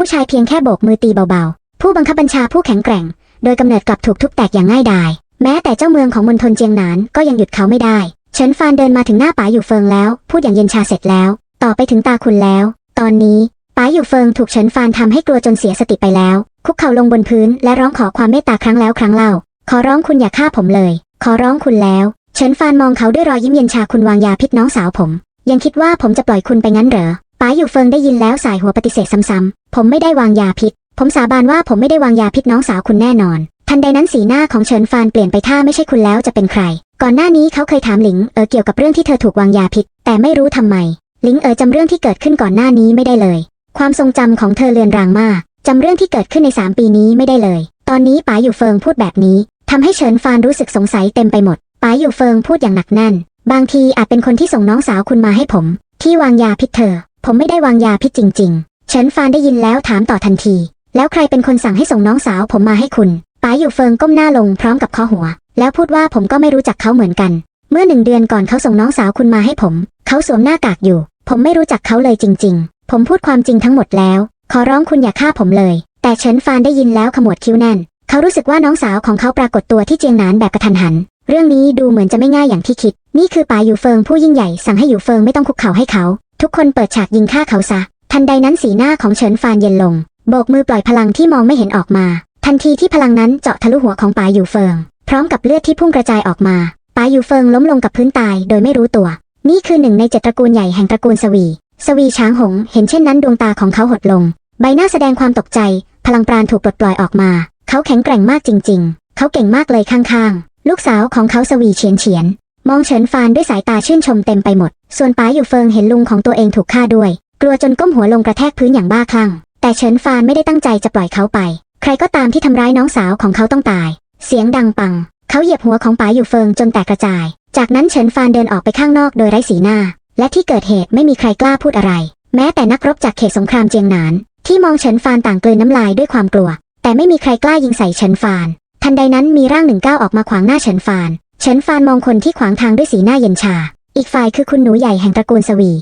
ผู้ชายเพียงแค่โบกมือตีเบาๆ ผู้บังคับบัญชาผู้แข็งแกร่ง โดยกำเนิดกลับถูกทุบแตกอย่างง่ายดาย แม้แต่เจ้าเมืองของมณฑลเจียงหนานก็ยังหยุดเขาไม่ได้ เฉินฟานเดินมาถึงหน้าป๋าอยู่เฟิงแล้ว พูดอย่างเย็นชาเสร็จแล้ว ต่อไปถึงตาคุณแล้ว ตอนนี้ป๋าอยู่เฟิงถูกเฉินฟานทำให้กลัวจนเสียสติไปแล้ว คุกเข่าลงบนพื้นและร้องขอความเมตตาครั้งแล้วครั้งเล่า ขอร้องคุณอย่าฆ่าผมเลย ขอร้องคุณแล้ว เฉินฟานมองเขาด้วยรอยยิ้มเย็นชาคุณวางยาพิษน้องสาวผม ยังคิดว่าผมจะปล่อยคุณไปงั้นเหรอ ป๋าอยู่เฟิงได้ยินแล้วสายหัวปฏิเสธซ้ำๆผมไม่ได้วางยาพิษ ผมสาบานว่าผมไม่ได้วางยาพิษน้องสาวคุณแน่นอน ทันใดนั้นสีหน้าของเฉินฟานเปลี่ยนไปถ้าไม่ใช่คุณแล้วจะเป็นใคร ก่อนหน้านี้เขาเคยถามหลิงเออเกี่ยวกับเรื่องที่เธอถูกวางยาพิษ แต่ไม่รู้ทำไม หลิงเออจำเรื่องที่เกิดขึ้นก่อนหน้านี้ไม่ได้เลย ความทรงจำของเธอเลือนรางมากจำเรื่องที่เกิดขึ้นในสามปีนี้ไม่ได้เลย ตอนนี้ป๋าอยู่เฟิงพูดแบบนี้ทำให้เฉินฟานรู้สึกสงสัยเต็มไปหมดป๋าอยู่เฟิงพูดอย่างหนักแน่น บางทีอาจเป็นคนที่ส่งน้องสาวคุณมาให้ผม ที่วางยาพิษเธอ ผมไม่ได้วางยาพิษจริง ๆ เฉินฟานได้ยินแล้วถามต่อทันที แล้วใครเป็นคนสั่งให้ส่งน้องสาวผมมาให้คุณป๋าอยู่เฟิงก้มหน้าลงพร้อมกับข้อหัว แล้วพูดว่าผมก็ไม่รู้จักเขาเหมือนกัน เมื่อหนึ่งเดือนก่อนเขาส่งน้องสาวคุณมาให้ผม เขาสวมหน้ากากอยู่ ผมไม่รู้จักเขาเลยจริง ๆ ผมพูดความจริงทั้งหมดแล้ว ขอร้องคุณอย่าฆ่าผมเลย แต่เฉินฟานได้ยินแล้วขมวดคิ้วแน่น เขารู้สึกว่าน้องสาวของเขาปรากฏตัวที่เจียงหนานแบบกระทันหัน เรื่องนี้ดูเหมือนจะไม่ง่ายอย่างที่คิด นี่คือป๋าอยู่เฟิงผู้ยิ่งใหญ่สั่งให้อยู่เฟิงไม่ต้องคุกเข่าให้เขา ทุกคนเปิดฉากยิงฆ่าเขาซะ ทันใดนั้นสีหน้าของเฉินฟานเย็นลง โบกมือปล่อยพลังที่มองไม่เห็นออกมา ทันทีที่พลังนั้นเจาะทะลุหัวของป๋าอยู่เฟิง พร้อมกับเลือดที่พุ่งกระจายออกมาป๋าอยู่เฟิงล้มลงกับพื้นตายโดยไม่รู้ตัว นี่คือหนึ่งในเจตระกูลใหญ่แห่งตระกูลสวี สวีช้างหง เห็นเช่นนั้นดวงตาของเขาหดลง ใบหน้าแสดงความตกใจ พลังปราณถูกปลดปล่อยออกมา เขาแข็งแกร่งมากจริง ๆ เขาเก่งมากเลยข้างๆ ลูกสาวของเขาสวีเฉียนเฉียน มองเฉินฟานด้วยสายตาชื่นชมเต็มไปหมด ส่วนป๋าอยู่เฟิงเห็นลุงของตัวเองถูกฆ่าด้วย กลัวจนก้มหัวลงกระแทกพื้นอย่างบ้าคลั่ง แต่เฉินฟานไม่ได้ตั้งใจจะปล่อยเขาไป ใครก็ตามที่ทำร้ายน้องสาวของเขาต้องตาย เสียงดังปัง เขาเหยียบหัวของป๋าอยู่เฟิงจนแตกกระจาย จากนั้นเฉินฟานเดินออกไปข้างนอกโดยไร้สีหน้า และที่เกิดเหตุไม่มีใครกล้าพูดอะไร แม้แต่นักรบจากเขตสงครามเจียงหนาน ที่มองเฉินฟานต่างกลืนน้ำลายด้วยความกลัว แต่ไม่มีใครกล้ายิงใส่เฉินฟาน ทันใดนั้นมีร่างหนึ่งก้าวออกมาขวางหน้าเฉินฟาน เฉินฟานมองคนที่ขวางทางด้วยสีหน้าเย็นชา อีกฝ่ายคือคุณหนูใหญ่แห่งตระกูลสวี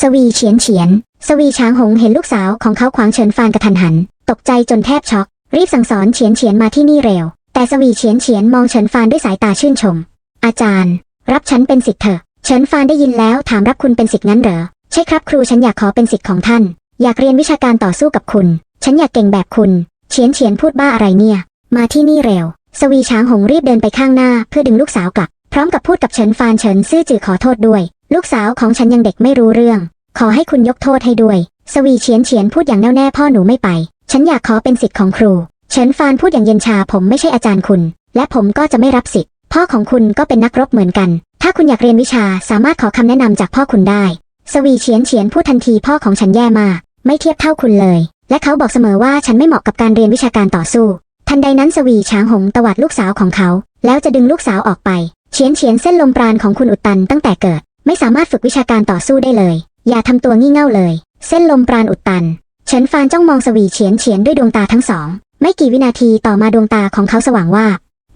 สวีเฉียนเฉียน สวีช้างหงเห็นลูกสาวของเขาขวางเฉินฟานกระทันหัน ตกใจจนแทบช็อก รีบสั่งสอนเฉียนเฉียนมาที่นี่เร็ว แต่สวีเฉียนเฉียนมองเฉินฟานด้วยสายตาชื่นชม อาจารย์ รับฉันเป็นสิทธิ์เถอะ เฉินฟานได้ยินแล้วถามรับคุณเป็นสิทธิ์งั้นเหรอ ใช่ครับครูฉันอยากขอเป็นสิทธิ์ของท่าน อยากเรียนวิชาการต่อสู้กับคุณ ฉันอยากเก่งแบบคุณ เฉียนเฉียนพูดบ้าอะไรเนี่ย มาที่นี่เร็ว สวีช้างหงรีบเดินไปข้างหน้าเพื่อดึงลูกสาวกลับ พร้อมกับพูดกับเฉินฟานเฉินซื่อจือขอโทษด้วย ลูกสาวของฉันยังเด็กไม่รู้เรื่อง ขอให้คุณยกโทษให้ด้วย สวีเฉียนเฉียนพูดอย่างแน่วแน่พ่อหนูไม่ไป ฉันอยากขอเป็นสิทธิ์ของครู เฉินฟานพูดอย่างเย็นชาผมไม่ใช่อาจารย์คุณ และผมก็จะไม่รับสิทธิ์พ่อของคุณก็เป็นนักรบเหมือนกัน ถ้าคุณอยากเรียนวิชาสามารถขอคำแนะนำจากพ่อคุณได้ สวีเฉียนเฉียนพูดทันทีพ่อของฉันแย่มาก ไม่เทียบเท่าคุณเลย และเขาบอกเสมอว่าฉันไม่เหมาะกับการเรียนวิชาการต่อสู้ ทันใดนั้นสวีช้างหงตวัดลูกสาวของเขา แล้วจะดึงลูกสาวออกไป เฉียนเฉียนเส้นลมปราณของคุณอุดตันตั้งแต่เกิด ไม่สามารถฝึกวิชาการต่อสู้ได้เลย อย่าทำตัวงี่เง่าเลย เส้นลมปราณอุดตัน เฉินฟานจ้องมองสวีเฉียนเฉียนด้วยดวงตาทั้งสอง ไม่กี่วินาทีต่อมาดวงตาของเขาสว่างว่า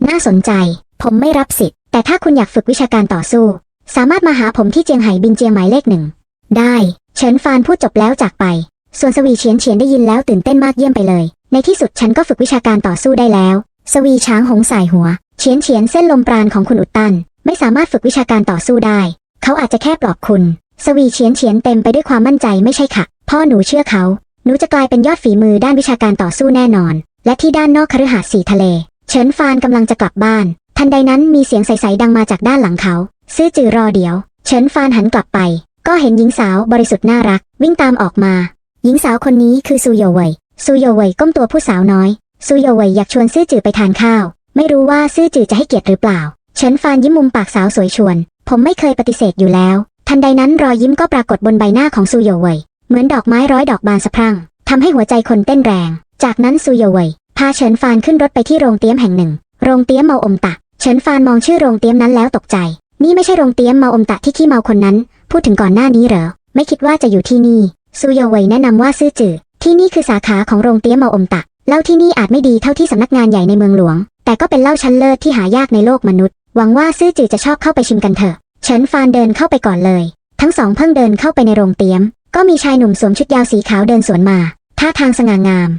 น่าสนใจ ผมไม่รับสิทธิ์ แต่ถ้าคุณอยากฝึกวิชาการต่อสู้ สามารถมาหาผมที่เจียงไห่บินเจียงหมายเลขหนึ่ง ได้ เฉินฟานพูดจบแล้วจากไป ส่วนสวีเฉียนเฉียนได้ยินแล้วตื่นเต้นมากเยี่ยมไปเลย ในที่สุดฉันก็ฝึกวิชาการต่อสู้ได้แล้ว สวีช้างหงสายหัว เฉียนเฉียนเส้นลมปราณของคุณอุดตัน ไม่สามารถฝึกวิชาการต่อสู้ได้ เขาอาจจะแค่ปลอบคุณ สวีเฉียนเฉียนเต็มไปด้วยความมั่นใจไม่ใช่ค่ะ พ่อหนูเชื่อเขา หนูจะกลายเป็นยอดฝีมือด้านวิชาการต่อสู้แน่นอน และที่ด้านนอกคฤหาสน์สีทะเล เฉินฟานกำลังจะกลับบ้าน ทันใดนั้นมีเสียงใสๆดังมาจากด้านหลังเขา ซื่อจือรอเดี๋ยว เฉินฟานหันกลับไป ก็เห็นหญิงสาวบริสุทธิ์น่ารัก วิ่งตามออกมา หญิงสาวคนนี้คือซูโยเว่ย ซูโยเว่ยก้มตัวผู้สาวน้อย ซูโยเว่ยอยากชวนซื่อจือไปทานข้าว ไม่รู้ว่าซื่อจือจะให้เกียรติหรือเปล่า เฉินฟานยิ้มมุมปากสาวสวยชวน ผมไม่เคยปฏิเสธอยู่แล้ว ทันใดนั้นรอยยิ้มก็ปรากฏบนใบหน้าของซูโยเว่ยเหมือนดอกไม้ร้อยดอกบานสะพรั่งทำให้หัวใจคนเต้นแรง จากนั้นซูโยเว่ยพาเฉินฟานขึ้นรถไปที่โรงเตี้ยมแห่งหนึ่ง โรงเตี้ยมเมาอมตะ เฉินฟานมองชื่อโรงเตี้ยมนั้นแล้วตกใจ นี่ไม่ใช่โรงเตี้ยมเมาอมตะที่ขี้เมาคนนั้น พูดถึงก่อนหน้านี้เหรอ ไม่คิดว่าจะอยู่ที่นี่ ซูโยเวยแนะนำว่าซื่อจือ ที่นี่คือสาขาของโรงเตี้ยมเมาอมตะเหล้าที่นี่อาจไม่ดีเท่าที่สำนักงานใหญ่ในเมืองหลวง แต่ก็เป็นเหล้าชั้นเลิศที่หายากในโลกมนุษย์ หวังว่าซื่อจือจะชอบเข้าไปชิมกันเถอะเฉินฟานเดินเข้าไปก่อนเลย ทั้งสองเพิ่งเดินเข้าไปในโรงเตี้ยม ก็มีชายหนุ่มสวมชุดยาวสีขาวเดินสวนมา ท่าทางสง่างาม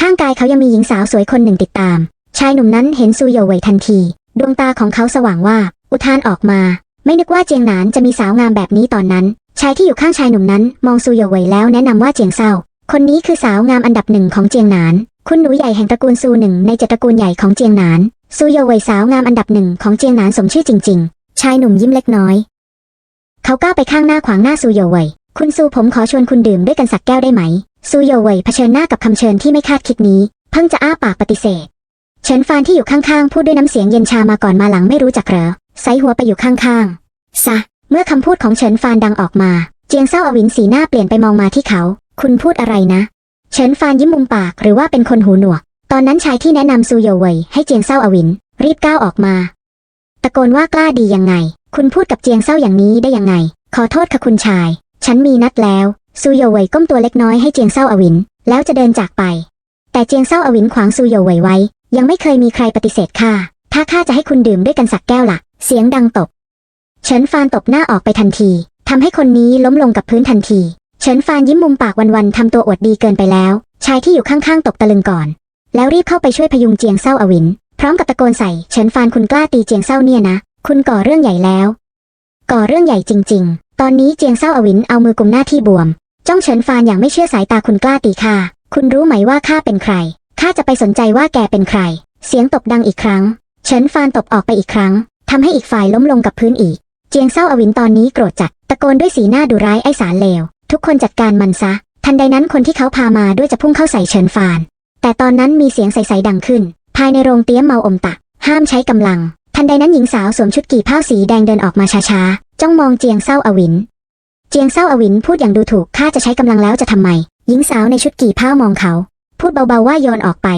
ข้างกายเขายังมีหญิงสาวสวยคนหนึ่งติดตาม ชายหนุ่มนั้นเห็นซูโยเวยทันที ดวงตาของเขาสว่างว่า อุทานออกมา ไม่นึกว่าเจียงหนานจะมีสาวงามแบบนี้ตอนนั้น ชายที่อยู่ข้างชายหนุ่มนั้น มองซูโยเวยแล้วแนะนำว่าเจียงเซา คนนี้คือสาวงามอันดับหนึ่งของเจียงหนาน คุณหนูใหญ่แห่งตระกูลซูหนึ่งในเจตระกูลใหญ่ของเจียงหนาน ซูโยเวยสาวงามอันดับหนึ่งของเจียงหนานสมชื่อจริง ๆ ชายหนุ่มยิ้มเล็กน้อย เขาก้าวไปข้างหน้าขวางหน้าซูโยเวยคุณซูผมขอชวนคุณดื่มด้วยกันสักแก้วได้ไหม ซูโยเวยเผชิญหน้ากับคำเชิญที่ไม่คาดคิดนี้ เพิ่งจะอ้าปากปฏิเสธ เฉินฟานที่อยู่ข้างๆพูดด้วยน้ำเสียงเย็นชามาก่อนมาหลังไม่รู้จักเหรอไซหัวไปอยู่ข้างๆซะ เมื่อคำพูดของเฉินฟานดังออกมา เจียงเศร้าอวินสีหน้าเปลี่ยนไปมองมาที่เขา คุณพูดอะไรนะ เฉินฟานยิ้มมุมปากหรือว่าเป็นคนหูหนวก ตอนนั้นชายที่แนะนำซูโยเว่ยให้เจียงเศร้าอวิน รีบก้าวออกมา ตะโกนว่ากล้าดียังไง คุณพูดกับเจียงเศร้าอย่างนี้ได้ยังไง ขอโทษค่ะคุณชาย ฉันมีนัดแล้ว ซูโยเว่ยก้มตัวเล็กน้อยให้เจียงเศร้าอวิน แล้วจะเดินจากไป แต่เจียงเศร้าอวินขวางซูโยเว่ยไว้ ยังไม่เคยมีใครปฏิเสธข้าถ้าข้าจะให้คุณดื่มด้วยกันสักแก้วละ่ะ เสียงดังตบเฉินฟานตบหน้าออกไปทันทีทำให้คนนี้ล้มลงกับพื้นทันที เฉินฟานยิ้มมุมปากวันๆทำตัวอวดดีเกินไปแล้ว ชายที่อยู่ข้างๆตกตะลึงก่อน แล้วรีบเข้าไปช่วยพยุงเจียงเศร้าอวิน พร้อมกับตะโกนใส่เฉินฟานคุณกล้าตีเจียงเศร้าเนี่ยนะ คุณก่อเรื่องใหญ่แล้ว ก่อเรื่องใหญ่จริง ๆ ตอนนี้เจียงเศร้าอวินเอามือกุมหน้าที่บวม จ้องเฉินฟานอย่างไม่เชื่อสายตาคุณกล้าตีข้าคุณรู้ไหมว่าข้าเป็นใครข้าจะไปสนใจว่าแกเป็นใคร เสียงตบดังอีกครั้ง เฉินฟานตบออกไปอีกครั้งทำให้อีกฝ่ายล้มลงกับพื้นอีก เจียงเศร้าอวินตอนนี้โกรธจัด ตะโกนด้วยสีหน้าดุร้ายไอ้สารเลว ทุกคนจัดการมันซะ ทันใดนั้นคนที่เขาพามาด้วยจะพุ่งเข้าใส่เฉินฟาน แต่ตอนนั้นมีเสียงใสๆดังขึ้น ภายในโรงเตี้ยมเมาอมตะ ห้ามใช้กำลัง ทันใดนั้นหญิงสาวสวมชุดกี่ผ้าสีแดงเดินออกมาช้าๆ จ้องมองเจียงเศร้าอวิน เจียงเศร้าอวินพูดอย่างดูถูกข้าจะใช้กำลังแล้วจะทำไม หญิงสาวในชุดกี่ผ้ามองเขา พูดเบาๆว่าโยนออกไป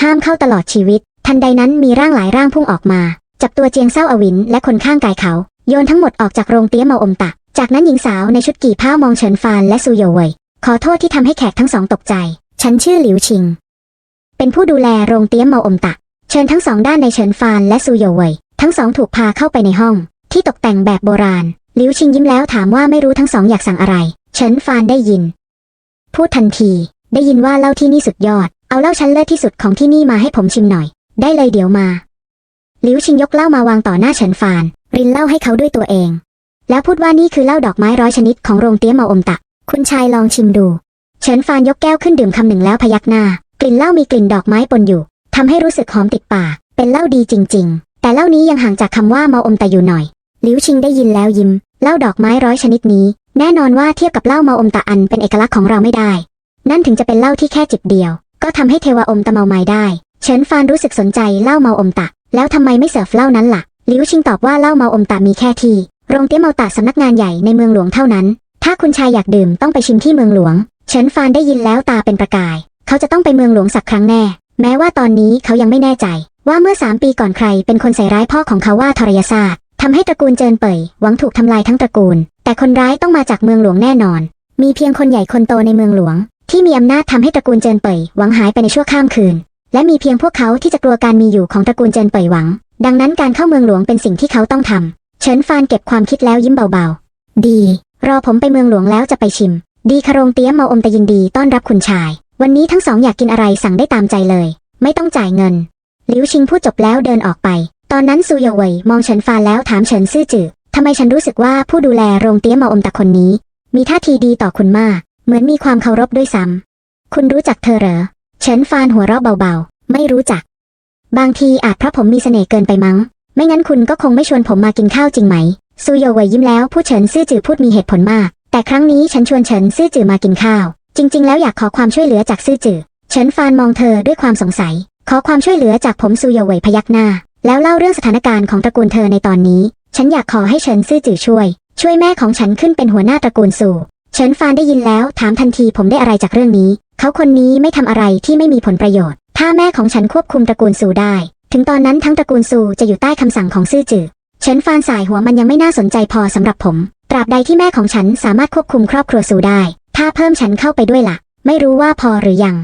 ห้ามเข้าตลอดชีวิต ทันใดนั้นมีร่างหลายร่างพุ่งออกมา จับตัวเจียงเศร้าอวินและคนข้างกายเขา โยนทั้งหมดออกจากโรงเตี้ยเมาอมตะ จากนั้นหญิงสาวในชุดกี่ผ้ามองเฉินฟานและซูโยเว่ยขอโทษที่ทำให้แขกทั้งสองตกใจ ฉันชื่อหลิวชิง เป็นผู้ดูแลโรงเตี้ยมเมาอมตะ เชิญทั้งสองด้านในเฉินฟานและซูโยเว่ยทั้งสองถูกพาเข้าไปในห้อง ที่ตกแต่งแบบโบราณ หลิวชิงยิ้มแล้วถามว่าไม่รู้ทั้งสองอยากสั่งอะไร เฉินฟานได้ยิน พูดทันที ได้ยินว่าเหล้าที่นี่สุดยอด เอาเหล้าชั้นเลิศที่สุดของที่นี่มาให้ผมชิมหน่อย ได้เลยเดี๋ยวมา หลิวชิงยกเหล้ามาวางต่อหน้าเฉินฟาน รินเหล้าให้เขาด้วยตัวเอง แล้วพูดว่านี่คือเหล้าดอกไม้ร้อยชนิดของโรงเตี้ยเมาอมตักคุณชายลองชิมดู เฉินฟานยกแก้วขึ้นดื่มคำหนึ่งแล้วพยักหน้า กลิ่นเหล้ามีกลิ่นดอกไม้ปนอยู่ทำให้รู้สึกหอมติดปากเป็นเหล้าดีจริง ๆ แต่เหล้านี้ยังห่างจากคำว่าเมาอมต่อยู่หน่อยหลิวชิงได้ยินแล้วยิ้มเหล้าดอกไม้ร้อยชนิดนี้ แน่นอนว่าเทียบกับเหล้าเมาอมตะอันเป็นเอกลักษณ์ของเราไม่ได้ นั่นถึงจะเป็นเหล้าที่แค่จิบเดียว ก็ทำให้เทวอมตะเมาไม้ได้ เฉินฟานรู้สึกสนใจเหล้าเมาอมตะ แล้วทำไมไม่เสิร์ฟเหล้านั้นล่ะหลิวชิงตอบว่าเหล้าเมาอมตะมีแค่ที่ โรงเตี้ยเมาตะสำนักงานใหญ่ในเมืองหลวงเท่านั้น ถ้าคุณชายอยากดื่มต้องไปชิมที่เมืองหลวง เฉินฟานได้ยินแล้วตาเป็นประกาย เขาจะต้องไปเมืองหลวงสักครั้งแน่ แม้ว่าตอนนี้เขายังไม่แน่ใจ ว่าเมื่อสามปีก่อนใครเป็นคนใส่ร้ายพ่อของเขาว่าทรยศาสตร์ทำให้ตระกูลเจินเป่ยหวังถูกทำลายทั้งตระกูล แต่คนร้ายต้องมาจากเมืองหลวงแน่นอน มีเพียงคนใหญ่คนโตในเมืองหลวง ที่มีอำนาจทำให้ตระกูลเจินเป่ยหวังหายไปในชั่วข้ามคืน และมีเพียงพวกเขาที่จะกลัวการมีอยู่ของตระกูลเจินเป่ยหวัง ดังนั้นการเข้าเมืองหลวงเป็นสิ่งที่เขาต้องทำ เฉินฟานเก็บความคิดแล้วยิ้มเบาๆ ดี รอผมไปเมืองหลวงแล้วจะไปชิม ดีคารงเตี้ยมเมาอมตะยินดีต้อนรับคุณชาย วันนี้ทั้งสองอยากกินอะไรสั่งได้ตามใจเลย ไม่ต้องจ่ายเงิน หลิวชิงพูดจบแล้วเดินออกไป ตอนนั้นซูเยเว่ยมองเฉินฟานแล้วถามเฉินซื่อจือทำไมฉันรู้สึกว่าผู้ดูแลโรงเตี้ยมเมาอมตะคนนี้ มีท่าทีดีต่อคุณมาก เหมือนมีความเคารพด้วยซ้ำคุณรู้จักเธอเหรอเฉินฟานหัวเราะเบาๆ ไม่รู้จัก บางทีอาจเพราะผมมีเสน่ห์เกินไปมั้ง ไม่งั้นคุณก็คงไม่ชวนผมมากินข้าวจริงไหม ซูโยเวยยิ้มแล้วผู้เฉินซื่อจือพูดมีเหตุผลมาก แต่ครั้งนี้ฉันชวนเฉินซื่อจือมากินข้าว จริง ๆ แล้วอยากขอความช่วยเหลือจากซื่อจือเฉินฟานมองเธอด้วยความสงสัย ขอความช่วยเหลือจากผมซูโยเวยพยักหน้า แล้วเล่าเรื่องสถานการณ์ของตระกูลเธอในตอนนี้ ฉันอยากขอให้เฉินซื่อจือช่วย ช่วยแม่ของฉันขึ้นเป็นหัวหน้าตระกูลซูเฉินฟานได้ยินแล้วถามทันทีผมได้อะไรจากเรื่องนี้ เขาคนนี้ไม่ทำอะไรที่ไม่มีผลประโยชน์ ถ้าแม่ของฉันควบคุมตระกูลซูได้ ถึงตอนนั้นทั้งตระกูลซูจะอยู่ใต้คำสั่งของซื่อจือเฉินฟานสายหัวมันยังไม่น่าสนใจพอสำหรับผม ตราบใดที่แม่ของฉันสามารถควบคุมครอบครัวซูได้ ถ้าเพิ่มฉันเข้าไปด้วยล่ะ ไม่รู้ว่าพอหรือยัง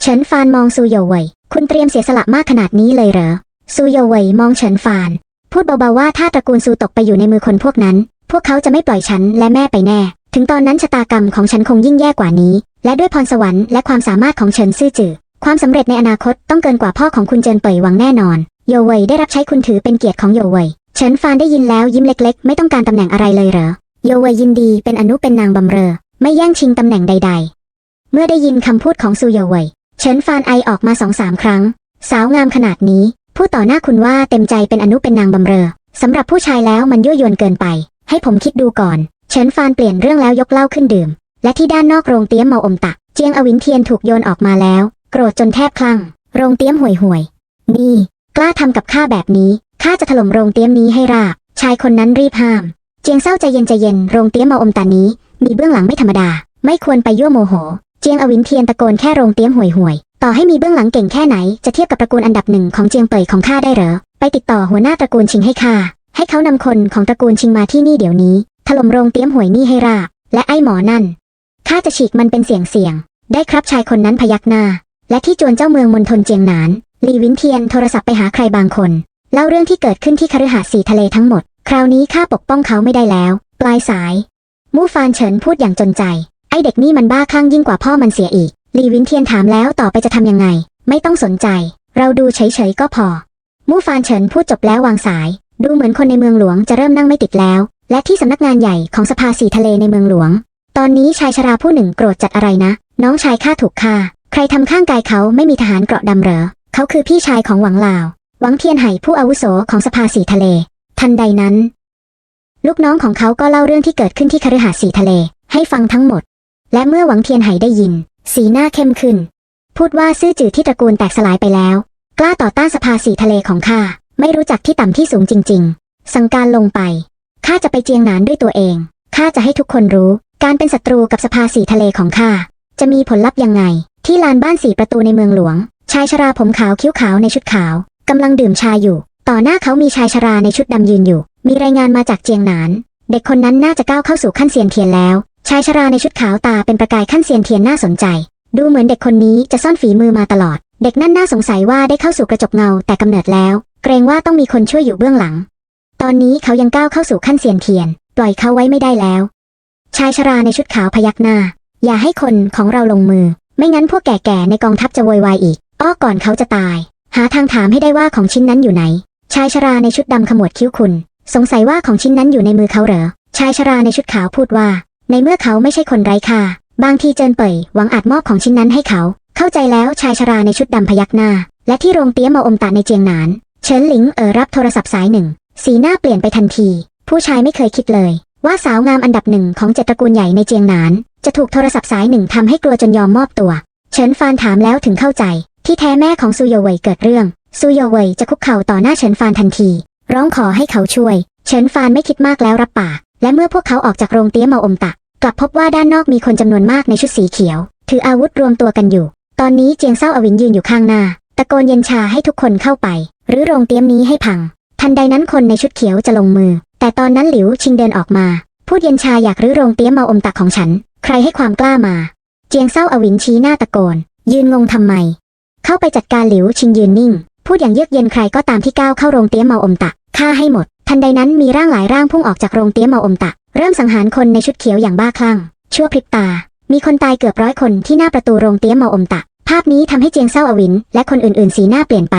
เฉินฟานมองซูโยเวยคุณเตรียมเสียสละมากขนาดนี้เลยเหรอ ซูโยเวยมองเฉินฟาน พูดเบาๆว่าถ้าตระกูลซูตกไปอยู่ในมือคนพวกนั้น พวกเขาจะไม่ปล่อยฉันและแม่ไปแน่ ถึงตอนนั้นชะตากรรมของฉันคงยิ่งแย่กว่านี้ และด้วยพรสวรรค์และความสามารถของเฉินซื่อจือ ความสำเร็จในอนาคตต้องเกินกว่าพ่อของคุณเจินเป่ยหวังแน่นอน โยเว่ยได้รับใช้คุณถือเป็นเกียรติของโยเว่ยเฉินฟานได้ยินแล้วยิ้มเล็กๆ ไม่ต้องการตำแหน่งอะไรเลยเหรอ โยเว่ยยินดีเป็นอนุเป็นนางบำเรอ ไม่แย่งชิงตำแหน่งใด ๆ เมื่อได้ยินคำพูดของซูโยเว่ยเฉินฟานไอออกมาสองสามครั้ง สาวงามขนาดนี้ พูดต่อหน้าคุณว่าเต็มใจเป็นอนุเป็นนางบำเรอสำหรับผู้ชายแล้วมันยั่วยวนเกินไป ให้ผมคิดดูก่อน เฉินฟานเปลี่ยนเรื่องแล้วยกเหล้าขึ้นดื่ม และที่ด้านนอกโรงเตี้ยมเมาอมตัก เจียงอวินเทียนถูกโยนออกมาแล้ว โกรธจนแทบคลั่ง โรงเตี้ยมห่วยห่วยๆนี่ กล้าทำกับข้าแบบนี้ ข้าจะถล่มโรงเตี้ยมนี้ให้ราบ ชายคนนั้นรีบห้าม เจียงเศร้าใจเย็นใจเย็น โรงเตี้ยมเมาอมตานี้ มีเบื้องหลังไม่ธรรมดา ไม่ควรไปยั่วโมโห เจียงอวินเทียนตะโกนแค่โรงเตี้ยมห่วยห่วยๆต่อให้มีเบื้องหลังเก่งแค่ไหน จะเทียบกับตระกูลอันดับหนึ่งของเจียงเป่ยของข้าได้เหรอ ไปติดต่อหัวหน้าตระกูลชิงให้ข้า ให้เขานำคนของตระกูลชิงมาที่นี่เดี๋ยวนี้ ถล่มโรงเตี้ยมห่วยนี่ให้ราบ และไอ้หมอนั่น ข้าจะฉีกมันเป็นเสียงเสียงได้ครับชายคนนั้นพยักหน้า และที่จวนเจ้าเมืองมณฑลเจียงหนานลีวินเทียนโทรศัพท์ไปหาใครบางคนเล่าเรื่องที่เกิดขึ้นที่คฤหาสน์สีทะเลทั้งหมด คราวนี้ข้าปกป้องเขาไม่ได้แล้ว ปลายสาย มู่ฟานเฉินพูดอย่างจนใจ ไอเด็กนี่มันบ้าคลั่งยิ่งกว่าพ่อมันเสียอีกลีวินเทียนถามแล้วต่อไปจะทำยังไง ไม่ต้องสนใจ เราดูเฉยๆก็พอ มู่ฟานเฉินพูดจบแล้ววางสาย ดูเหมือนคนในเมืองหลวงจะเริ่มนั่งไม่ติดแล้ว และที่สำนักงานใหญ่ของสภาสีทะเลในเมืองหลวง ตอนนี้ชายชราผู้หนึ่งโกรธจัดอะไรนะ น้องชายข้าถูกฆ่า ใครทำข้างกายเขาไม่มีทหารเกราะดำเหรอ เขาคือพี่ชายของหวังลาว หวังเทียนไห่ผู้อาวุโสของสภาสีทะเล ทันใดนั้น ลูกน้องของเขาก็เล่าเรื่องที่เกิดขึ้นที่คฤหาสน์สีทะเล ให้ฟังทั้งหมด และเมื่อหวังเทียนไห่ได้ยิน สีหน้าเข้มขึ้น พูดว่าซื่อจือที่ตระกูลแตกสลายไปแล้ว กล้าต่อต้านสภาสีทะเลของข้าไม่รู้จักที่ต่ำที่สูงจริง ๆ สั่งการลงไปข้าจะไปเจียงหนานด้วยตัวเองข้าจะให้ทุกคนรู้ การเป็นศัตรูกับสภาสีทะเลของข้าจะมีผลลัพธ์ยังไง ที่ลานบ้านสีประตูในเมืองหลวง ชายชราผมขาวคิ้วขาวในชุดขาวกำลังดื่มชาอยู่ ต่อหน้าเขามีชายชราในชุดดำยืนอยู่ มีรายงานมาจากเจียงหนาน เด็กคนนั้นน่าจะก้าวเข้าสู่ขั้นเซียนเทียนแล้ว ชายชราในชุดขาวตาเป็นประกายขั้นเซียนเทียนน่าสนใจ ดูเหมือนเด็กคนนี้จะซ่อนฝีมือมาตลอด เด็กนั่นน่าสงสัยว่าได้เข้าสู่กระจกเงาแต่กำเนิดแล้ว เกรงว่าต้องมีคนช่วยอยู่เบื้องหลัง ตอนนี้เขายังก้าวเข้าสู่ขั้นเซียนเทียน ปล่อยเขาไว้ไม่ได้แล้ว ชายชราในชุดขาวพยักหน้า อย่าให้คนของเราลงมือ ไม่งั้นพวกแก่ๆในกองทัพจะโวยวายอีก อ้อก่อนเขาจะตาย หาทางถามให้ได้ว่าของชิ้นนั้นอยู่ไหน ชายชราในชุดดำขมวดคิ้วคุณ สงสัยว่าของชิ้นนั้นอยู่ในมือเขาเหรอ ชายชราในชุดขาวพูดว่า ในเมื่อเขาไม่ใช่คนไร้ค่า บางทีเจินเป่ยหวังอาจมอบของชิ้นนั้นให้เขา เข้าใจแล้วชายชราในชุดดำพยักหน้า และที่โรงเตี้ยมาอมตะในเจียงหนาน เฉินหลิงเอ๋อรับโทรศัพท์สายหนึ่ง สีหน้าเปลี่ยนไปทันที ผู้ชายไม่เคยคิดเลย ว่าสาวงามอันดับหนึ่งของเจตระกูลใหญ่ในเจียงหนาน จะถูกโทรศัพท์สายหนึ่งทำให้กลัวจนยอมมอบตัว เฉินฟานถามแล้วถึงเข้าใจ ที่แท้แม่ของซูโยเว่ยเกิดเรื่อง ซูโยเว่ยจะคุกเข่าต่อหน้าเฉินฟานทันที ร้องขอให้เขาช่วย เฉินฟานไม่คิดมากแล้วรับปากและเมื่อพวกเขาออกจากโรงเตี้ยมาอมตะ กลับพบว่าด้านนอกมีคนจำนวนมากในชุดสีเขียว ถืออาวุธรวมตัวกันอยู่ ตอนนี้เจียงเศร้าอวินยืนอยู่ข้างหน้า ตะโกนเย็นชาให้ทุกคนเข้าไป หรือโรงเตี้ยมนี้ให้พัง ทันใดนั้นคนในชุดเขียวจะลงมือ แต่ตอนนั้นหลิวชิงเดินออกมา พูดเย็นชาอยากรื้อโรงเตี้ยมเมาอมตักของฉัน ใครให้ความกล้ามา เจียงเศร้าอวินชี้หน้าตะโกน ยืนงงทำไม เข้าไปจัดการหลิวชิงยืนนิ่ง พูดอย่างเยือกเย็นใครก็ตามที่ก้าวเข้าโรงเตี้ยมเมาอมตักฆ่าให้หมด ทันใดนั้นมีร่างหลายร่างพุ่งออกจากโรงเตี้ยมเมาอมตักเริ่มสังหารคนในชุดเขียวอย่างบ้าคลั่ง ชั่วพริบตา มีคนตายเกือบร้อยคนที่หน้าประตูโรงเตี้ยมเมาอมตักภาพนี้ทำให้เจียงเศร้าอวิน และคนอื่นๆสีหน้าเปลี่ยนไป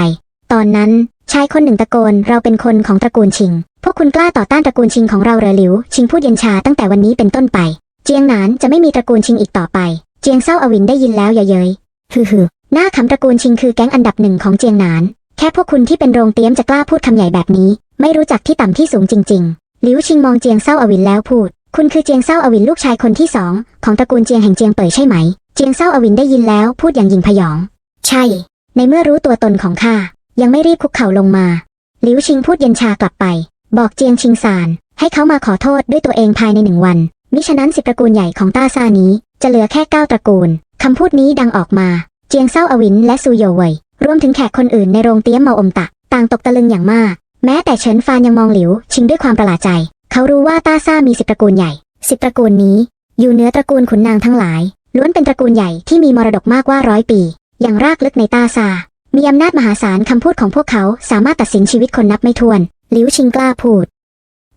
ตอนนั้นชายคนหนึ่งตะโกนเราเป็นคนของตระกูลชิง พวกคุณกล้าต่อต้านตระกูลชิงของเราเหรอหลิว ชิงพูดเย็นชาตั้งแต่วันนี้เป็นต้นไป เจียงหนานจะไม่มีตระกูลชิงอีกต่อไป เจียงเศร้าอวินได้ยินแล้วอย่าเย้ยฮือฮือหน้าขำตระกูลชิงคือแก๊งอันดับหนึ่งของเจียงหนาน แค่พวกคุณที่เป็นโรงเตี้ยมจะกล้าพูดคำใหญ่แบบนี้ ไม่รู้จักที่ต่ำที่สูงจริงๆ หลิวชิงมองเจียงเศร้าอวินแล้วพูด คุณคือเจียงเศร้าอวินลูกชายคนที่สองของตระกูลเจียงแห่งเจียงเป่ยใช่ไหม เจียงเศร้าอวินได้ยินแล้วพูดอย่างยิงพยอง ใช่ ในเมื่อรู้ตัวตนของข้ายังไม่รีบคุกเข่าลงมา หลิวชิงพูดเย็นชากลับไป บอกเจียงชิงซานให้เขามาขอโทษด้วยตัวเองภายในหนึ่งวัน มิฉะนั้นสิตระกูลใหญ่ของต้าซานี้ จะเหลือแค่เก้าตระกูล คำพูดนี้ดังออกมา เจียงเศร้าอวินและซูโยเว่ยรวมถึงแขกคนอื่นในโรงเตี้ยมเมาอมตะ ต่างตกตะลึงอย่างมาก แม้แต่เฉินฟานยังมองหลิว ชิงด้วยความประหลาดใจ เขารู้ว่าต้าซ่ามีสิบตระกูลใหญ่ สิบตระกูลนี้ อยู่เหนือตระกูลขุนนางทั้งหลาย ล้วนเป็นตระกูลใหญ่ที่มีมรดกมากกว่าร้อยปี อย่างรากลึกในต้าซา มีอำนาจมหาศาลคำพูดของพวกเขาสามารถตัดสินชีวิตคนนับไม่ถ้วน หลิวชิงกล้าพูด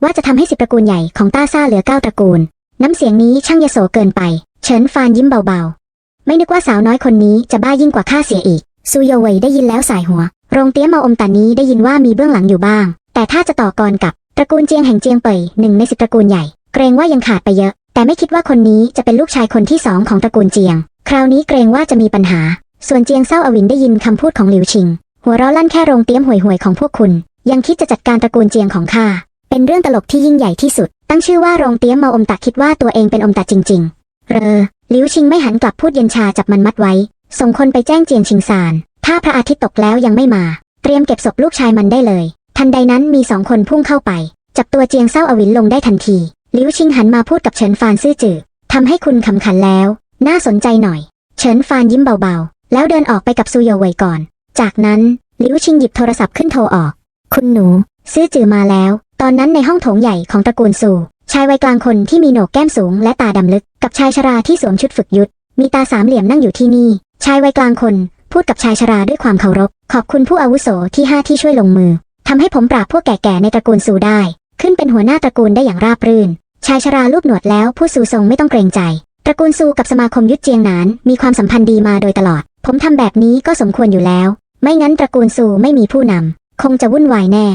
ว่าจะทำให้สิบตระกูลใหญ่ของต้าซ่าเหลือเก้าตระกูล น้ำเสียงนี้ช่างยโสเกินไป เฉินฟานยิ้มเบาๆ ไม่นึกว่าสาวน้อยคนนี้จะบ้ายิ่งกว่าข้าเสียอีก ซูโยเวยได้ยินแล้วสายหัว โรงเตี้ยเมาอมตานี้ได้ยินว่ามีเบื้องหลังอยู่บ้าง แต่ถ้าจะต่อกรกับตระกูลเจียงแห่งเจียงเป่ยหนึ่งในสิบตระกูลใหญ่ เกรงว่ายังขาดไปเยอะ แต่ไม่คิดว่าคนนี้จะเป็นลูกชายคนที่สองของตระกูลเจียง คราวนี้เกรงว่าจะมีปัญหา ส่วนเจียงเศร้าอวินได้ยินคำพูดของหลิวชิง หัวเราะลั่นแค่โรงเตี้ยมห่วยๆของพวกคุณ ยังคิดจะจัดการตระกูลเจียงของข้าเป็นเรื่องตลกที่ยิ่งใหญ่ที่สุด ตั้งชื่อว่าโรงเตี้ยมเมาอมตะคิดว่าตัวเองเป็นอมตะจริง ๆ เรอหลิวชิงไม่หันกลับพูดเย็นชาจับมันมัดไว้ ส่งคนไปแจ้งเจียงชิงซาน ถ้าพระอาทิตย์ตกแล้วยังไม่มา เตรียมเก็บศพลูกชายมันได้เลย ทันใดนั้นมีสองคนพุ่งเข้าไป จับตัวเจียงเศร้าอวินลงได้ทันทีหลิวชิงหันมาพูดกับเฉินฟานซื่อจือทำให้คุณขำขันแล้ว น่าสนใจหน่อย เฉินฟานยิ้มเบาๆ แล้วเดินออกไปกับซูโยเวยก่อน จากนั้นหลิวชิงหยิบโทรศัพท์ขึ้นโทรออก คุณหนู ซื่อจือมาแล้ว ตอนนั้นในห้องโถงใหญ่ของตระกูลซูชายวัยกลางคนที่มีโหนกแก้มสูงและตาดำลึก กับชายชราที่สวมชุดฝึกยุทธมีตาสามเหลี่ยมนั่งอยู่ที่นี่ ชายวัยกลางคน พูดกับชายชราด้วยความเคารพ ขอบคุณผู้อาวุโสที่ห้าที่ช่วยลงมือทำให้ผมปราบพวกแก่ๆในตระกูลซูได้ ขึ้นเป็นหัวหน้าตระกูลได้อย่างราบรื่น ชายชราลูบหนวดแล้วผู้ซูทรงไม่ต้องเกรงใจ ตระกูลซูกับสมาคมยุทธเจียงหนานมีความสัมพันธ์ดีมาโดยตลอด ผมทำแบบนี้ก็สมควรอยู่แล้ว ไม่งั้นตระกูลซูไม่มีผู้นำคงจะวุ่นวายแน่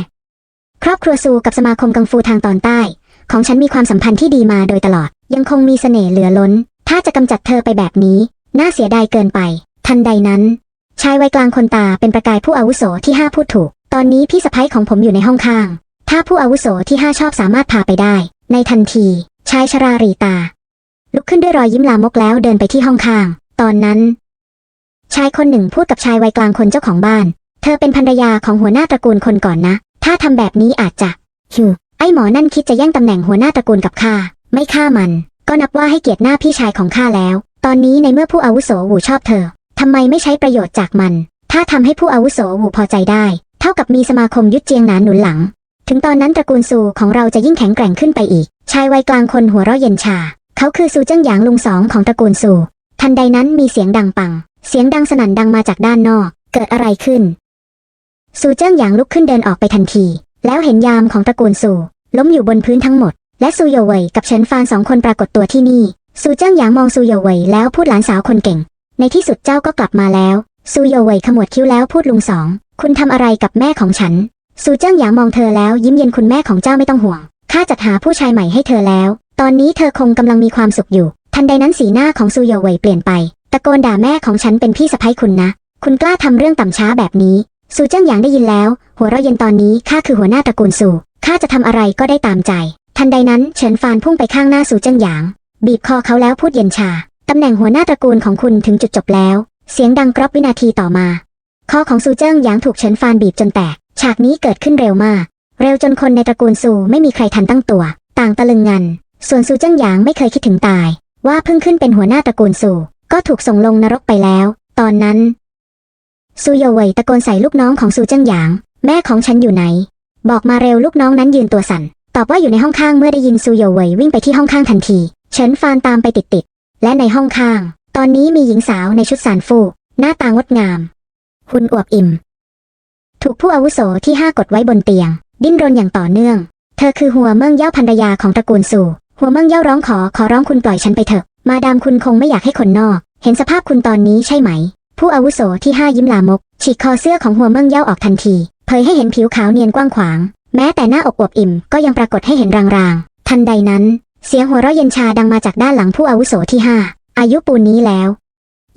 ครอบครัวซูกับสมาคมกังฟูทางตอนใต้ ของฉันมีความสัมพันธ์ที่ดีมาโดยตลอด ยังคงมีเสน่ห์เหลือล้น ถ้าจะกำจัดเธอไปแบบนี้ น่าเสียดายเกินไป ทันใดนั้น ชายวัยกลางคนตาเป็นประกายผู้อาวุโสที่ห้าพูดถูก ตอนนี้พี่สะพ้ยของผมอยู่ในห้องข้าง ถ้าผู้อาวุโสที่ห้าชอบสามารถพาไปได้ ในทันทีชายชรารีตา ลุกขึ้นด้วยรอยยิ้มลามกแล้วเดินไปที่ห้องข้าง ตอนนั้น ชายคนหนึ่งพูดกับชายวัยกลางคนเจ้าของบ้าน เธอเป็นภรรยาของหัวหน้าตระกูลคนก่อนนะ ถ้าทำแบบนี้อาจจะฮิวไอ้หมอนั่นคิดจะแย่งตำแหน่งหัวหน้าตระกูลกับข้า ไม่ฆ่ามัน ก็นับว่าให้เกียรติหน้าพี่ชายของข้าแล้ว ตอนนี้ในเมื่อผู้อาวุโสหูชอบเธอทำไมไม่ใช้ประโยชน์จากมัน ถ้าทำให้ผู้อาวุโสหูพอใจได้ เท่ากับมีสมาคมยุทธเจียงหนานหนุนหลัง ถึงตอนนั้นตระกูลซูของเราจะยิ่งแข็งแกร่งขึ้นไปอีก ชายวัยกลางคนหัวเราะเย็นชา เขาคือซูเจิ้งหยางลุงสองของตระกูลซู ทันใดนั้นมีเสียงดังปัง เสียงดังสนั่นดังมาจากด้านนอก เกิดอะไรขึ้น ซูเจิ้งหยางลุกขึ้นเดินออกไปทันที แล้วเห็นยามของตระกูลซูล้มอยู่บนพื้นทั้งหมด และซูโยเวยกับเฉินฟานสองคนปรากฏตัวที่นี่ ซูเจิ้งหยางมองซูโยเวยแล้วพูดหลานสาวคนเก่ง ในที่สุดเจ้าก็กลับมาแล้ว ซูโยเวยขมวดคิ้วแล้วพูดลุงสอง คุณทำอะไรกับแม่ของฉัน ซูเจิ้งหยางมองเธอแล้วยิ้มเย็นคุณแม่ของเจ้าไม่ต้องห่วง ข้าจัดหาผู้ชายใหม่ให้เธอแล้ว ตอนนี้เธอคงกำลังมีความสุขอยู่ ทันใดนั้นสีหน้าของซูโยเวยเปลี่ยนไป ตะโกนด่าแม่ของฉันเป็นพี่สะใภ้คุณนะ คุณกล้าทำเรื่องต่ำช้าแบบนี้ ซูเจิ้งหยางได้ยินแล้ว หัวเราะเย็นตอนนี้ข้าคือหัวหน้าตระกูลซูข้าจะทำอะไรก็ได้ตามใจ ทันใดนั้นเฉินฟานพุ่งไปข้างหน้าซูเจิ้งหยาง บีบคอเขาแล้วพูดเย็นชาตำแหน่งหัวหน้าตระกูลของคุณถึงจุดจบแล้ว เสียงดังกรอบวินาทีต่อมาคอของซูเจิ้งหยางถูกเฉินฟานบีบจนแตก ฉากนี้เกิดขึ้นเร็วมาก เร็วจนคนในตระกูลซูไม่มีใครทันตั้งตัว ต่างตะลึงงัน ส่วนซูเจิ้งหยางไม่เคยคิดถึงตาย ว่าเพิ่งขึ้นเป็นหัวหน้าตระกูลซูก็ถูกส่งลงนรกไปแล้ว ตอนนั้น ซูโยเวยตะโกนใส่ลูกน้องของซูเจิ้งหยาง แม่ของฉันอยู่ไหน บอกมาเร็วลูกน้องนั้นยืนตัวสั่น ตอบว่าอยู่ในห้องข้างเมื่อได้ยินซูโยเวยวิ่งไปที่ห้องข้างทันที เฉินฟานตามไปติดๆ และในห้องข้าง ตอนนี้มีหญิงสาวในชุดสารฟู หน้าตางดงาม หุ่นอวบอิ่ม ถูกผู้อาวุโสที่ห้ากดไว้บนเตียง ดิ้นรนอย่างต่อเนื่อง เธอคือหัวเมิ่งเย่าภรรยาของตระกูลซู หัวเมิ่งเย่าร้องขอขอร้องคุณปล่อยฉันไปเถอะ มาดามคุณคงไม่อยากให้คนนอก เห็นสภาพคุณตอนนี้ใช่ไหม ผู้อาวุโสที่ห้ายิ้มลามก ฉีกคอเสื้อของหัวเมิงเย่าออกทันที เผยให้เห็นผิวขาวเนียนกว้างขวาง แม้แต่หน้าอกอวบอิ่มก็ยังปรากฏให้เห็นรางๆ ทันใดนั้น เสียงหัวเราะเย็นชาดังมาจากด้านหลังผู้อาวุโสที่ห้าอายุปูนนี้แล้ว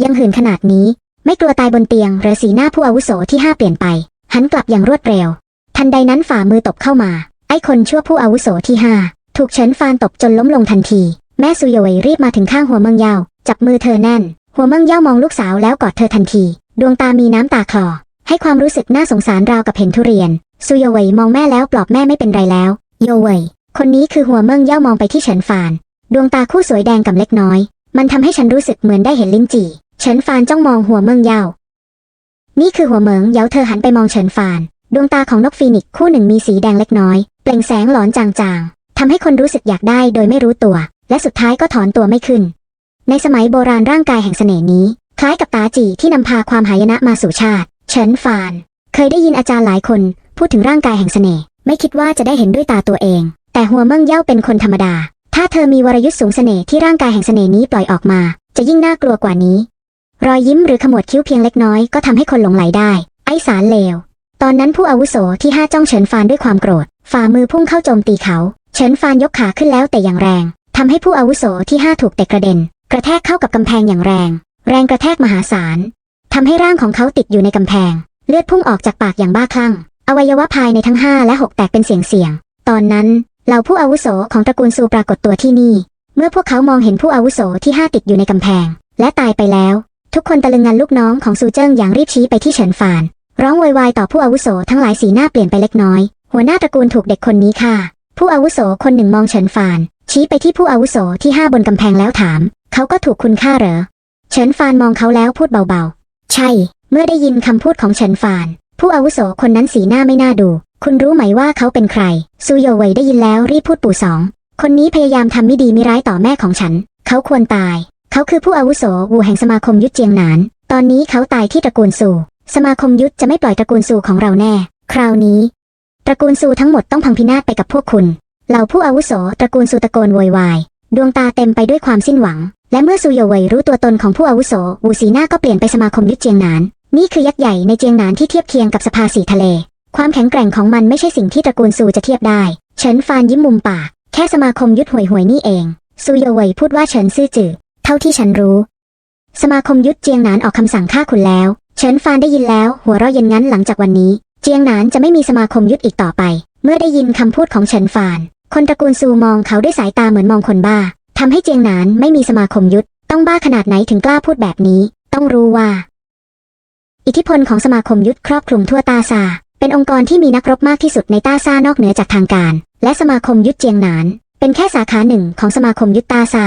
ยังหื่นขนาดนี้ ไม่กลัวตายบนเตียงหรือสีหน้าผู้อาวุโสที่ห้าเปลี่ยนไป หันกลับอย่างรวดเร็ว ทันใดนั้นฝ่ามือตบเข้ามา ไอ้คนชั่วผู้อาวุโสที่ห้าถูกเฉินฟานตบจนล้มลงทันที แม่ซุยเวยรีบมาถึงข้างหัวเมืองเยาจับมือเธอแน่น หัวเมืองเย่ามองลูกสาวแล้วกอดเธอทันที ดวงตามีน้ำตาคลอ ให้ความรู้สึกน่าสงสารราวกับเห็นทุเรียนซุยเวยมองแม่แล้วปลอบแม่ไม่เป็นไรแล้ว โยเวยคนนี้คือหัวเมืองเย่ามองไปที่เฉินฟาน ดวงตาคู่สวยแดงกับเล็กน้อย มันทำให้ฉันรู้สึกเหมือนได้เห็นลิ้นจี่ เฉินฟานจ้องมองหัวเมืองเย่า นี่คือหัวเมิงเย้าเธอหันไปมองเฉินฟาน ดวงตาของนกฟีนิกคู่หนึ่งมีสีแดงเล็กน้อย เปล่งแสงหลอนจางๆทำให้คนรู้สึกอยากได้โดยไม่รู้ตัว และสุดท้ายก็ถอนตัวไม่ขึ้น ในสมัยโบราณร่างกายแห่งเสน่ห์นี้ คล้ายกับตาจีที่นำพาความหายนะมาสู่ชาติ เฉินฟาน เคยได้ยินอาจารย์หลายคน พูดถึงร่างกายแห่งเสน่ห์ไม่คิดว่าจะได้เห็นด้วยตาตัวเอง แต่หัวเมิ่งเย่าเป็นคนธรรมดา ถ้าเธอมีวรยุทธ์สูงเสน่ห์ที่ร่างกายแห่งเสน่ห์นี้ปล่อยออกมา จะยิ่งน่ากลัวกว่านี้ รอยยิ้มหรือขมวดคิ้วเพียงเล็กน้อยก็ทำให้คนหลงไหลได้ ไอสารเลว ตอนนั้นผู้อาวุโสที่ห้าจ้องเฉินฟานด้วยความโกรธ ฝ่ามือพุ่งเข้าโจมตีเขา เฉินฟานยกขาขึ้นแล้วแต่อย่างแรงทำให้ผู้อาวุโสที่ห้าถูกเตะกระเด็น กระแทกเข้ากับกำแพงอย่างแรง แรงกระแทกมหาศาลทำให้ร่างของเขาติดอยู่ในกำแพง เลือดพุ่งออกจากปากอย่างบ้าคลั่ง อวัยวะภายในทั้งห้าและหกแตกเป็นเสียงเสียงๆตอนนั้นเหล่าผู้อาวุโสของตระกูลซูปรากฏตัวที่นี่ เมื่อพวกเขามองเห็นผู้อาวุโสที่ห้าติดอยู่ในกำแพง และตายไปแล้ว ทุกคนตะลึงงันลูกน้องของซูเจิ้งอย่างรีบชี้ไปที่เฉินฟาน ร้องโวยวายต่อผู้อาวุโสทั้งหลายสีหน้าเปลี่ยนไปเล็กน้อย หัวหน้าตระกูลถูกเด็กคนนี้ค่ะ ผู้อาวุโสคนหนึ่งมองเฉินฟาน ชี้ไปที่ผู้อาวุโสที่ห้าบนกำแพงแล้วถาม เขาก็ถูกคุณฆ่าเหรอ เฉินฟานมองเขาแล้วพูดเบาๆ ใช่ เมื่อได้ยินคำพูดของเฉินฟาน ผู้อาวุโสคนนั้นสีหน้าไม่น่าดู คุณรู้ไหมว่าเขาเป็นใคร ซูโยเวยได้ยินแล้วรีบพูดปู่สอง คนนี้พยายามทำไม่ดีไม่ร้ายต่อแม่ของฉัน เขาควรตาย เขาคือผู้อาวุโสวูแห่งสมาคมยุทธเจียงหนาน ตอนนี้เขาตายที่ตระกูลซู สมาคมยุทธจะไม่ปล่อยตระกูลซูของเราแน่ คราวนี้ ตระกูลซูทั้งหมดต้องพังพินาศไปกับพวกคุณ เหล่าผู้อาวุโสตระกูลซูตะโกนโวยวาย ดวงตาเต็มไปด้วยความสิ้นหวัง และเมื่อซูโยเวยรู้ตัวตนของผู้อาวุโสวูสีหน้าก็เปลี่ยนไปสมาคมยุทธเจียงหนาน นี่คือยักษ์ใหญ่ในเจียงหนานที่เทียบเคียงกับสภาสีทะเล ความแข็งแกร่งของมันไม่ใช่สิ่งที่ตระกูลซูจะเทียบได้ เฉินฟานยิ้มมุมปาก แค่สมาคมยุทธห่วยห่วยนี่เอง ซูโยเวยพูดว่าเฉินซื่อจือเท่าที่ฉันรู้ สมาคมยุทธเจียงหนานออกคำสั่งฆ่าคุณแล้ว เฉินฟานได้ยินแล้ว หัวเราะเย็นงั้นหลังจากวันนี้ เจียงหนานจะไม่มีสมาคมยุทธอีกต่อไป เมื่อได้ยินคำพูดของเฉินฟาน คนตระกูลซูมองเขาด้วยสายตาเหมือนมองคนบ้า ทำให้เจียงหนานไม่มีสมาคมยุทธต้องบ้าขนาดไหนถึงกล้าพูดแบบนี้ ต้องรู้ว่า อิทธิพลของสมาคมยุทธครอบคลุมทั่วตาซา เป็นองค์กรที่มีนักรบมากที่สุดในตาซานอกเหนือจากทางการ และสมาคมยุทธเจียงหนาน เป็นแค่สาขาหนึ่งของสมาคมยุทธตาซา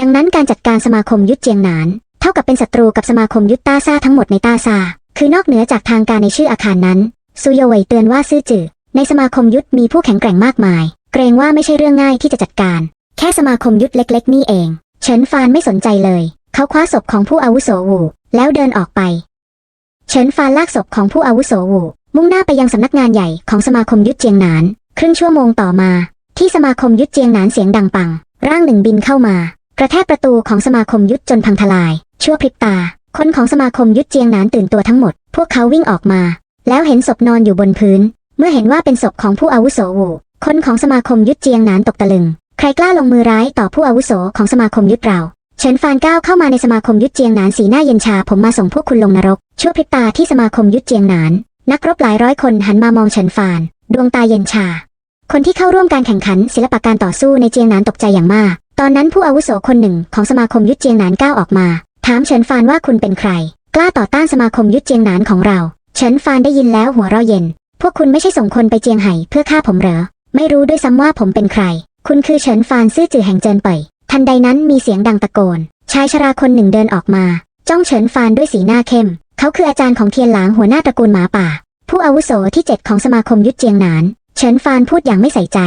ดังนั้นการจัดการสมาคมยุทธเจียงหนาน เท่ากับเป็นศัตรูกับสมาคมยุทธตาซาทั้งหมดในตาซา คือนอกเหนือจากทางการในชื่ออาคารนั้นซูโยเวยเตือนว่าซื่อจือในสมาคมยุทธมีผู้แข็งแกร่งมากมาย เกรงว่าไม่ใช่เรื่องง่ายที่จะจัดการ ค่สมาคมยุทธเล็กๆ นี่เอง เฉินฟานไม่สนใจเลย เขาคว้าศพของผู้อาวุโสวูแล้วเดินออกไป เฉินฟานลากศพของผู้อาวุโสวูมุ่งหน้าไปยังสำนักงานใหญ่ของสมาคมยุทธเจียงหนาน ครึ่งชั่วโมงต่อมา ที่สมาคมยุทธเจียงหนานเสียงดังปัง ร่างหนึ่งบินเข้ามา กระแทกประตูของสมาคมยุทธจนพังทลาย ชั่วพริบตา คนของสมาคมยุทธเจียงหนานตื่นตัวทั้งหมด พวกเขาวิ่งออกมา แล้วเห็นศพนอนอยู่บนพื้น เมื่อเห็นว่าเป็นศพของผู้อาวุโสวูคนของสมาคมยุทธเจียงหนานตกตะลึง ครกล้าลงมือร้ายต่อผู้อาวุโสของสมาคมยุทธเรา เฉินฟานก้าวเข้ามาในสมาคมยุทธเจียงหนานสีหน้าเย็นชาผมมาส่งพวกคุณลงนรก ชั่วพริบตาที่สมาคมยุทธเจียงหนาน นักรบหลายร้อยคนหันมามองเฉินฟาน ดวงตาเย็นชา คนที่เข้าร่วมการแข่งขันศิลปะการต่อสู้ในเจียงหนานตกใจอย่างมาก ตอนนั้นผู้อาวุโสคนหนึ่งของสมาคมยุทธเจียงหนานก้าวออกมา ถามเฉินฟานว่าคุณเป็นใคร กล้าต่อต้านสมาคมยุทธเจียงหนานของเรา เฉินฟานได้ยินแล้วหัวเราะเย็น พวกคุณไม่ใช่ส่งคนไปเจียงไห่เพื่อฆ่าผมเหรอ ไม่รู้ด้วยซ้ำว่าผมเป็นใคร คุณคือเฉินฟานซื่อจือแห่งเจินเป่ยทันใดนั้นมีเสียงดังตะโกน ชายชราคนหนึ่งเดินออกมา จ้องเฉินฟานด้วยสีหน้าเข้ม เขาคืออาจารย์ของเทียนหลางหัวหน้าตระกูลหมาป่า ผู้อาวุโสที่เจ็ดของสมาคมยุทธเจียงหนาน เฉินฟานพูดอย่างไม่ใส่ใจ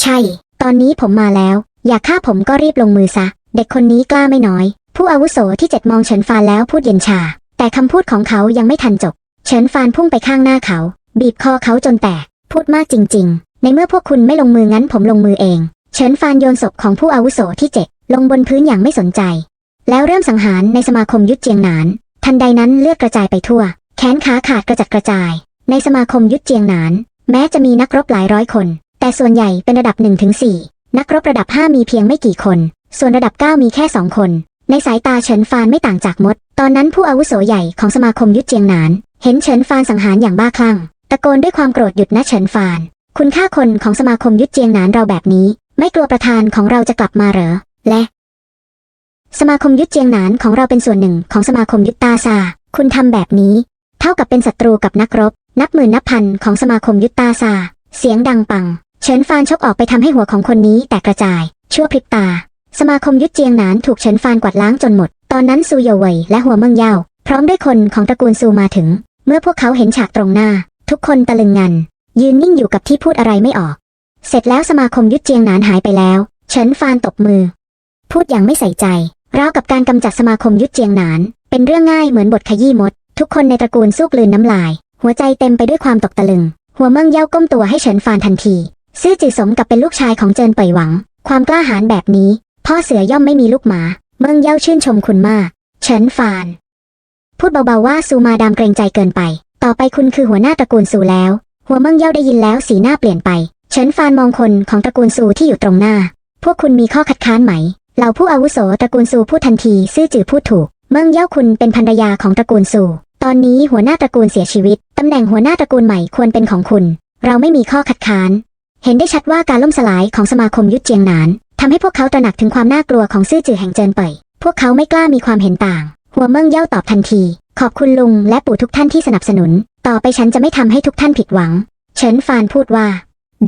ใช่ ตอนนี้ผมมาแล้ว อยากฆ่าผมก็รีบลงมือซะ เด็กคนนี้กล้าไม่น้อย ผู้อาวุโสที่เจ็ดมองเฉินฟานแล้วพูดเย็นชา แต่คำพูดของเขายังไม่ทันจบ เฉินฟานพุ่งไปข้างหน้าเขา บีบคอเขาจนแตก พูดมากจริงๆ ในเมื่อพวกคุณไม่ลงมืองั้นผมลงมือเอง เฉินฟานโยนศพของผู้อาวุโสที่เจ็ดลงบนพื้นอย่างไม่สนใจ แล้วเริ่มสังหารในสมาคมยุทธเจียงหนาน ทันใดนั้นเลือดกระจายไปทั่ว แขนขาขาดกระจัดกระจาย ในสมาคมยุทธเจียงหนาน แม้จะมีนักรบหลายร้อยคน แต่ส่วนใหญ่เป็นระดับ1ถึง4นักรบระดับ 5 มีเพียงไม่กี่คน ส่วนระดับ 9 มีแค่2คน ในสายตาเฉินฟานไม่ต่างจากมด ตอนนั้นผู้อาวุโสใหญ่ของสมาคมยุทธเจียงหนาน เห็นเฉินฟานสังหารอย่างบ้าคลั่ง ตะโกนด้วยความโกรธหยุดนะเฉินฟาน คุณฆ่าคนของสมาคมยุทเจียงหนานเราแบบนี้ ไม่กลัวประธานของเราจะกลับมาเหรอ และ สมาคมยุทเจียงหนานของเราเป็นส่วนหนึ่งของสมาคมยุทตาซา คุณทำแบบนี้ เท่ากับเป็นศัตรูกับนักรบ นับหมื่นนับพันของสมาคมยุทตาซา เสียงดังปัง เฉินฟานชกออกไปทำให้หัวของคนนี้แตกกระจาย ชั่วพริบตา สมาคมยุทเจียงหนานถูกเฉินฟานกวาดล้างจนหมด ตอนนั้นซูโยเวยและหัวเมืองเย่าพร้อมด้วยคนของตระกูลซูมาถึง เมื่อพวกเขาเห็นฉากตรงหน้า ทุกคนตะลึงงัน ยืนนิ่งอยู่กับที่พูดอะไรไม่ออก เสร็จแล้วสมาคมยุทเจียงหนานหายไปแล้ว เฉินฟานตบมือ พูดอย่างไม่ใส่ใจราวกับการกำจัดสมาคมยุทเจียงหนาน เป็นเรื่องง่ายเหมือนบทขยี้มด ทุกคนในตระกูลสู้กลืนน้ำลาย หัวใจเต็มไปด้วยความตกตะลึง หัวเมืองเย่าก้มตัวให้เฉินฟานทันที ซื่อจือสมกับเป็นลูกชายของเจินเป่ยหวัง ความกล้าหาญแบบนี้ พ่อเสือย่อมไม่มีลูกหมา เมืองเย่าชื่นชมคุณมาก เฉินฟาน พูดเบาๆว่าซูมาดามเกรงใจเกินไป ต่อไปคุณคือหัวหน้าตระกูลซูแล้ว หัวเมิงเย่าได้ยินแล้วสีหน้าเปลี่ยนไป เฉินฟานมองคนของตระกูลซูที่อยู่ตรงหน้า พวกคุณมีข้อคัดค้านไหม เหล่าผู้อาวุโสตระกูลซูพูดทันทีซื่อจือพูดถูก เมิงเย่าคุณเป็นภรรยาของตระกูลซู ตอนนี้หัวหน้าตระกูลเสียชีวิต ตำแหน่งหัวหน้าตระกูลใหม่ควรเป็นของคุณ เราไม่มีข้อคัดค้าน เห็นได้ชัดว่าการล่มสลายของสมาคมยุทธเจียงหนานทำให้พวกเขาตระหนักถึงความน่ากลัวของซื่อจือแห่งเจินเป่ย พวกเขาไม่กล้ามีความเห็นต่าง หัวเมิงเย่าตอบทันที ขอบคุณลุงและปู่ทุกท่านที่สนับสนุน ต่อไปฉันจะไม่ทำให้ทุกท่านผิดหวัง เฉินฟานพูดว่า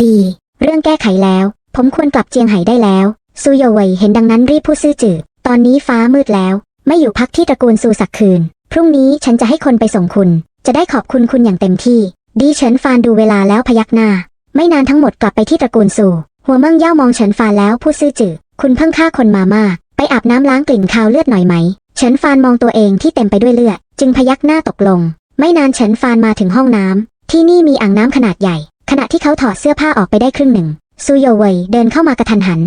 ดี เรื่องแก้ไขแล้ว ผมควรกลับเจียงไห่ได้แล้ว ซูโยเว่ยเห็นดังนั้นรีบพูดซื่อจือตอนนี้ฟ้ามืดแล้ว ไม่อยู่พักที่ตระกูลซูสักคืน พรุ่งนี้ฉันจะให้คนไปส่งคุณ จะได้ขอบคุณคุณอย่างเต็มที่ ดีเฉินฟานดูเวลาแล้วพยักหน้า ไม่นานทั้งหมดกลับไปที่ตระกูลซู หัวเมิ่งเย่ามองเฉินฟานแล้วพูดซื่อจือคุณเพิ่งฆ่าคนมามาก ไปอาบน้ำล้างกลิ่นคาวเลือดหน่อยไหม เฉินฟานมองตัวเองที่เต็มไปด้วยเลือด จึงพยักหน้าตกลง ไม่นานเฉินฟานมาถึงห้องน้ำ ที่นี่มีอ่างน้ำขนาดใหญ่ ขณะที่เขาถอดเสื้อผ้าออกไปได้ครึ่งหนึ่งซูโยเว่ยเดินเข้ามากระทันหัน